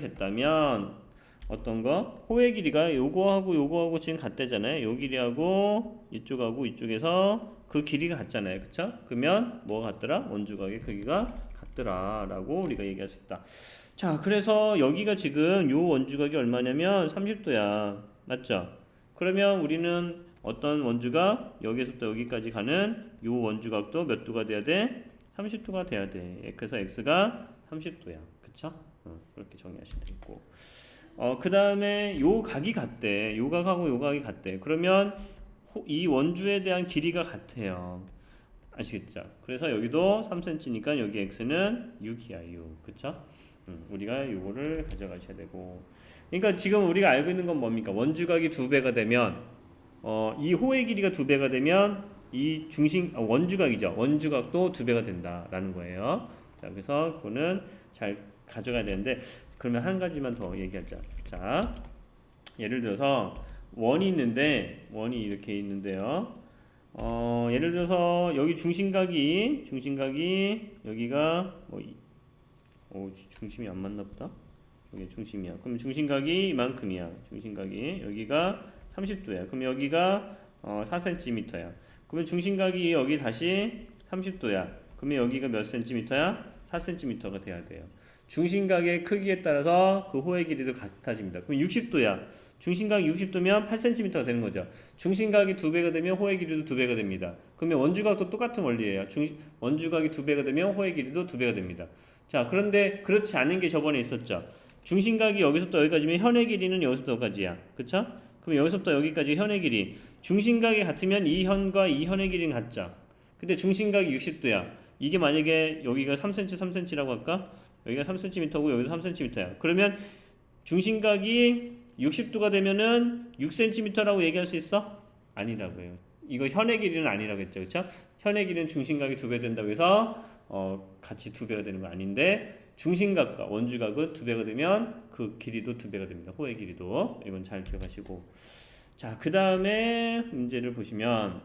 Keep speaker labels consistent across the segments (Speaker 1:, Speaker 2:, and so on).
Speaker 1: 됐다면 어떤 거? 호의 길이가 요거하고 요거하고 지금 같대잖아요. 요 길이하고 이쪽하고 이쪽에서 그 길이가 같잖아요. 그쵸? 그러면 뭐가 같더라? 원주각의 크기가 같더라 라고 우리가 얘기할 수 있다. 자 그래서 여기가 지금 요 원주각이 얼마냐면 30도야. 맞죠? 그러면 우리는 어떤 원주각 여기서부터 여기까지 가는 요 원주각도 몇 도가 돼야 돼? 30도가 돼야 돼. 그래서 x가 30도야. 그쵸? 어, 그렇게 정리하시면 되겠고. 어, 그 다음에 요 각이 같대. 요 각하고 요 각이 같대. 그러면 호- 이 원주에 대한 길이가 같아요. 아시겠죠? 그래서 여기도 3cm니까 여기 x는 6이야, 6. 그쵸? 음, 우리가 요거를 가져가셔야 되고. 그러니까 지금 우리가 알고 있는 건 뭡니까? 원주각이 두 배가 되면, 어, 이 호의 길이가 두 배가 되면 이 중심, 아, 원주각이죠. 원주각도 두 배가 된다라는 거예요. 자, 그래서 그거는 잘 가져가야 되는데, 그러면 한 가지만 더 얘기하자. 자, 예를 들어서 원이 있는데 원이 이렇게 있는데요. 어, 예를 들어서 여기 중심각이 중심각이 여기가 뭐 이- 오, 중심이 안 맞나 보다. 여기 중심이야. 그럼 중심각이 이만큼이야. 중심각이 여기가 30도야. 그럼 여기가 어, 4cm야. 그러면 중심각이 여기 다시 30도야. 그러면 여기가 몇 cm야? 4cm가 돼야 돼요. 중심각의 크기에 따라서 그 호의 길이도 같아집니다. 그럼 60도야. 중심각이 60도면 8cm가 되는 거죠. 중심각이 두 배가 되면 호의 길이도 두 배가 됩니다. 그러면 원주각도 똑같은 원리예요. 중, 원주각이 두 배가 되면 호의 길이도 두 배가 됩니다. 자, 그런데 그렇지 않은 게 저번에 있었죠. 중심각이 여기서부터 여기까지면 현의 길이는 여기서부터 여기까지야. 그쵸? 그럼 여기서부터 여기까지 현의 길이. 중심각이 같으면 이 현과 이 현의 길이는 같죠. 근데 중심각이 60도야. 이게 만약에 여기가 3cm, 3cm라고 할까? 여기가 3cm고 여기도 3cm야. 그러면 중심각이 60도가 되면은 6cm라고 얘기할 수 있어? 아니라고요. 이거 현의 길이는 아니라고 했죠. 그렇죠? 현의 길이는 중심각이 두 배 된다고 해서 어, 같이 두 배가 되는 거 아닌데 중심각과 원주각은 두 배가 되면 그 길이도 두 배가 됩니다. 호의 길이도. 이건 잘 기억하시고. 자, 그 다음에 문제를 보시면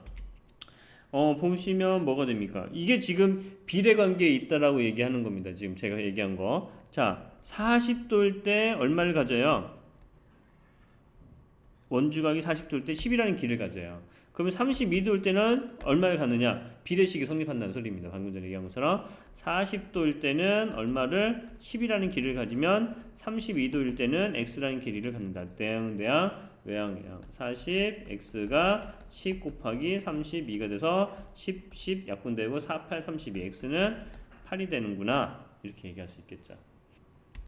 Speaker 1: 어, 보시면 뭐가 됩니까? 이게 지금 비례 관계에 있다라고 얘기하는 겁니다. 지금 제가 얘기한 거. 자, 40도일 때 얼마를 가져요? 원주각이 40도일 때 10이라는 길을 가져요. 그러면 32도일 때는 얼마를 가느냐? 비례식이 성립한다는 소리입니다. 방금 전에 얘기한 것처럼 40도일 때는 얼마를 10이라는 길을 가지면 32도일 때는 x라는 길이를 갖는다. 대양 대양 외양 외양 40 x가 10 곱하기 32가 돼서 10 10 약분되고 4 8 32 x는 8이 되는구나. 이렇게 얘기할 수 있겠죠.